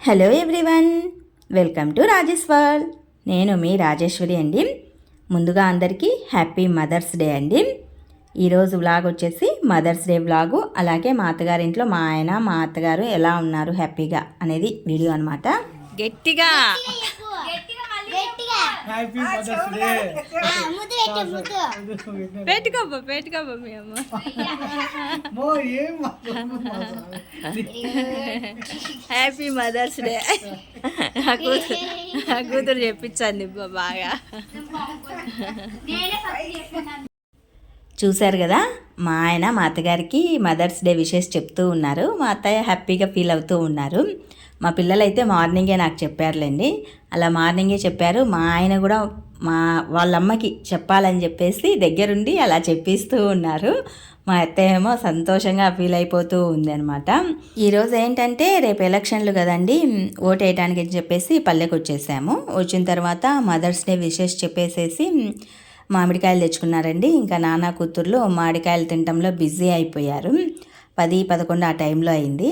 Hello everyone welcome to Rajesh world నేను మీ రాజేశ్వరి అండి. ముందుగా అందరికీ హ్యాపీ మదర్స్ డే అండి. ఈరోజు వ్లాగ్ వచ్చేసి మదర్స్ డే వ్లాగు అలాగే మా అత్తగారింట్లో మా ఆయన మా అత్తగారు ఎలా ఉన్నారు హ్యాపీగా అనేది వీడియో అనమాట గట్టిగా. హ్యాపీ మదర్స్ డే పెట్టుకోబ్బా పెట్టుకోబ్బా మీ అమ్మ. హ్యాపీ మదర్స్ డే నా కూతురు నా కూతురు చెప్పించండి బాగా. చూశారు కదా? మా ఆయన మా అత్తగారికి మదర్స్ డే విషెస్ చెప్తూ ఉన్నారు. మా అత్తయ్య హ్యాపీగా ఫీల్ అవుతూ ఉన్నారు. మా పిల్లలైతే మార్నింగే నాకు చెప్పారులేండి. అలా మార్నింగే చెప్పారు. మా ఆయన కూడా మా వాళ్ళ అమ్మకి చెప్పాలని చెప్పేసి దగ్గరుండి అలా చెప్పిస్తూ ఉన్నారు. మా అత్తయ్య ఏమో సంతోషంగా ఫీల్ అయిపోతూ ఉందనమాట ఈరోజు ఏంటంటే రేపు ఎలక్షన్లు కదండి. ఓటు వేయడానికి అని చెప్పేసి పల్లెకి వచ్చేసాము వచ్చిన తర్వాత మదర్స్ డే విషెస్ చెప్పేసేసి మామిడికాయలు తెచ్చుకున్నారండి. ఇంకా నాన్న కూతుర్లు మామిడికాయలు తినటంలో బిజీ అయిపోయారు. పది పదకొండు ఆ టైంలో అయింది.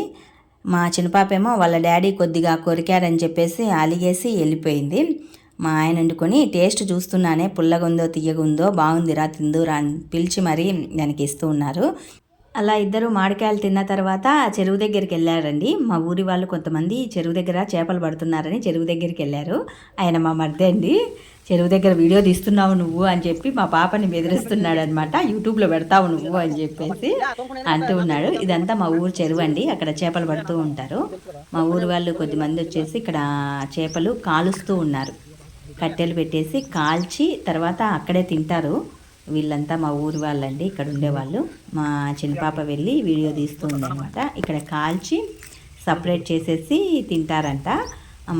మా చిన్నపాపేమో వాళ్ళ డాడీ కొద్దిగా కొరికారని చెప్పేసి అలిగేసి వెళ్ళిపోయింది. మా ఆయన వండుకొని టేస్ట్ చూస్తున్నానే పుల్లగుందో తీయగుందో బాగుందిరా తిందురా అని పిలిచి మరీ దానికి ఇస్తూ ఉన్నారు. అలా ఇద్దరు మామిడికాయలు తిన్న తర్వాత చెరువు దగ్గరికి వెళ్ళారండి. మా ఊరి వాళ్ళు కొంతమంది చెరువు దగ్గర చేపలు పడుతున్నారని చెరువు దగ్గరికి వెళ్ళారు. ఆయన మా మర్దే అండి. చెరువు దగ్గర వీడియో తీస్తున్నావు నువ్వు అని చెప్పి మా పాపని బెదిరిస్తున్నాడు అనమాట యూట్యూబ్లో పెడతావు నువ్వు అని చెప్పేసి అంటూ ఉన్నాడు. ఇదంతా మా ఊరు చెరువు అండి. అక్కడ చేపలు పడుతూ ఉంటారు. మా ఊరు వాళ్ళు కొద్దిమంది వచ్చేసి ఇక్కడ చేపలు కాలుస్తూ ఉన్నారు. కట్టెలు పెట్టేసి కాల్చి తర్వాత అక్కడే తింటారు. వీళ్ళంతా మా ఊరి వాళ్ళండి ఇక్కడ ఉండేవాళ్ళు. మా చిన్నపాప వెళ్ళి వీడియో తీస్తూ ఉందన్నమాట ఇక్కడ కాల్చి సపరేట్ చేసేసి తింటారంట.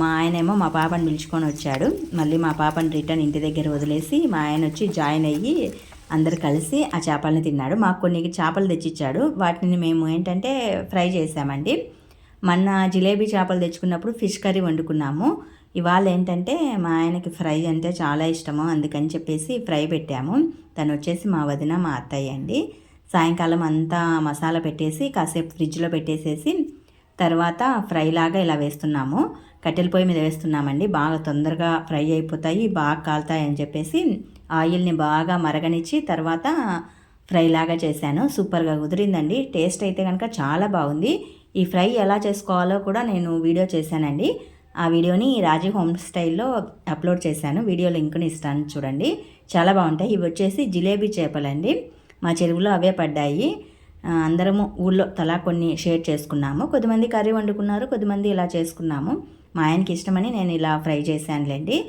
మా ఆయనేమో మా పాపని పిలుచుకొని వచ్చాడు. మళ్ళీ మా పాపని రిటర్న్ ఇంటి దగ్గర వదిలేసి మా ఆయన వచ్చి జాయిన్ అయ్యి అందరు కలిసి ఆ చేపలని తిన్నాడు. మాకు కొన్ని చేపలు తెచ్చిచ్చాడు. వాటిని మేము ఏంటంటే ఫ్రై చేసామండి. మొన్న జిలేబీ చేపలు తెచ్చుకున్నప్పుడు ఫిష్ కర్రీ వండుకున్నాము. ఇవాళ ఏంటంటే మా ఆయనకి ఫ్రై అంటే చాలా ఇష్టము అందుకని చెప్పేసి ఫ్రై పెట్టాము. తను వచ్చేసి మా వదిన మా అత్తయ్య అండి. సాయంకాలం అంతా మసాలా పెట్టేసి కాసేపు ఫ్రిడ్జ్లో పెట్టేసేసి తర్వాత ఫ్రై లాగా ఇలా వేస్తున్నాము. కట్టెల పొయ్యి మీద వేస్తున్నామండి. బాగా తొందరగా ఫ్రై అయిపోతాయి బాగా కాలుతాయి అని చెప్పేసి ఆయిల్ని బాగా మరగనిచ్చి తర్వాత ఫ్రై లాగా చేశాను. సూపర్గా కుదిరిందండి. టేస్ట్ అయితే కనుక చాలా బాగుంది. ఈ ఫ్రై ఎలా చేసుకోవాలో కూడా నేను వీడియో చేశానండి. ఆ వీడియోని రాజీ హోమ్ స్టైల్లో అప్లోడ్ చేశాను. వీడియో లింక్ని ఇస్తాను చూడండి. చాలా బాగుంటాయి. ఇవి వచ్చేసి జిలేబీ చేపలండి. మా చెరువులో అవే పడ్డాయి. అందరము ఊళ్ళో తలా కొన్ని షేర్ చేసుకున్నాము. కొద్దిమంది కర్రీ వండుకున్నారు కొద్దిమంది ఇలా చేసుకున్నాము. మా ఆయనకి ఇష్టమని నేను ఇలా ఫ్రై చేశానులేండి.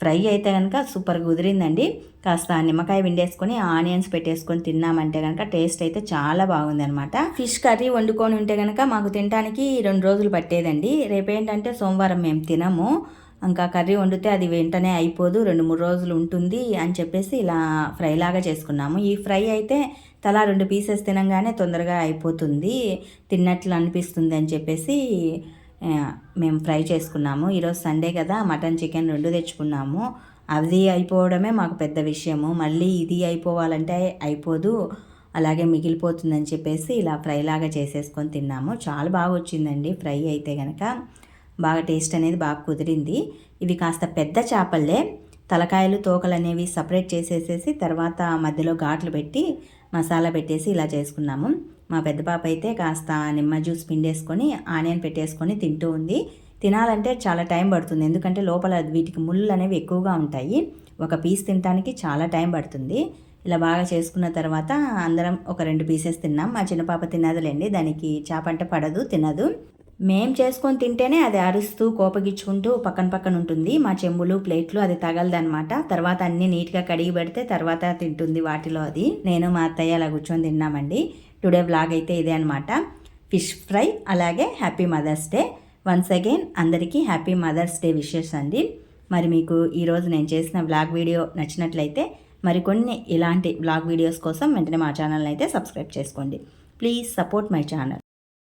ఫ్రై అయితే కనుక సూపర్గా కుదిరిందండి. కాస్త నిమ్మకాయ విండేసుకొని ఆనియన్స్ పెట్టేసుకొని తిన్నామంటే కనుక టేస్ట్ అయితే చాలా బాగుంది అనమాట ఫిష్ కర్రీ వండుకొని ఉంటే కనుక మాకు తినడానికి రెండు రోజులు పట్టేదండి. రేపేంటంటే సోమవారం మేము తినము. ఇంకా కర్రీ వండితే అది వెంటనే అయిపోదు. రెండు మూడు రోజులు ఉంటుంది అని చెప్పేసి ఇలా ఫ్రై లాగా చేసుకున్నాము. ఈ ఫ్రై అయితే తలా రెండు పీసెస్ తినంగానే తొందరగా అయిపోతుంది. తిన్నట్లు అనిపిస్తుంది అని చెప్పేసి మేము ఫ్రై చేసుకున్నాము. ఈరోజు సండే కదా మటన్ చికెన్ రెండు తెచ్చుకున్నాము. అది అయిపోవడమే మాకు పెద్ద విషయము. మళ్ళీ ఇది అయిపోవాలంటే అయిపోదు అలాగే మిగిలిపోతుందని చెప్పేసి ఇలా ఫ్రై లాగా చేసేసుకొని తిన్నాము. చాలా బాగా వచ్చిందండి ఫ్రై అయితే కనుక బాగా టేస్ట్ అనేది బాగా కుదిరింది. ఇవి కాస్త పెద్ద చేపలే. తలకాయలు తోకలు అనేవి సపరేట్ చేసేసేసి తర్వాత మధ్యలో ఘాట్లు పెట్టి మసాలా పెట్టేసి ఇలా చేసుకున్నాము. మా పెద్ద పాప అయితే కాస్త నిమ్మ జ్యూస్ పిండేసుకొని ఆనియన్ పెట్టేసుకొని తింటూ ఉంది. తినాలంటే చాలా టైం పడుతుంది. ఎందుకంటే లోపల వీటికి ముళ్ళు అనేవి ఎక్కువగా ఉంటాయి. ఒక పీస్ తినడానికి చాలా టైం పడుతుంది. ఇలా బాగా చేసుకున్న తర్వాత అందరం ఒక రెండు పీసెస్ తిన్నాం. మా చిన్న పాప తినదులేండి దానికి చేప అంటే పడదు తినదు. మేం చేసుకొని తింటేనే అది అరుస్తూ కోపగించుకుంటూ పక్కన పక్కన ఉంటుంది. మా చెంబులు ప్లేట్లు అది తగలదనమాట తర్వాత అన్ని నీట్గా కడిగి పెడితే తర్వాత తింటుంది వాటిలో అది. నేను మా అత్తయ్య అలా కూర్చొని తిన్నామండి. టుడే బ్లాగ్ అయితే ఇదే అనమాట ఫిష్ ఫ్రై అలాగే happy mother's day. Once again అందరికీ హ్యాపీ మదర్స్ డే విషెస్ అండి. మరి మీకు ఈరోజు నేను చేసిన బ్లాగ్ వీడియో నచ్చినట్లయితే మరికొన్ని ఇలాంటి బ్లాగ్ వీడియోస్ కోసం వెంటనే మా ఛానల్ని అయితే సబ్స్క్రైబ్ చేసుకోండి. Please support my channel.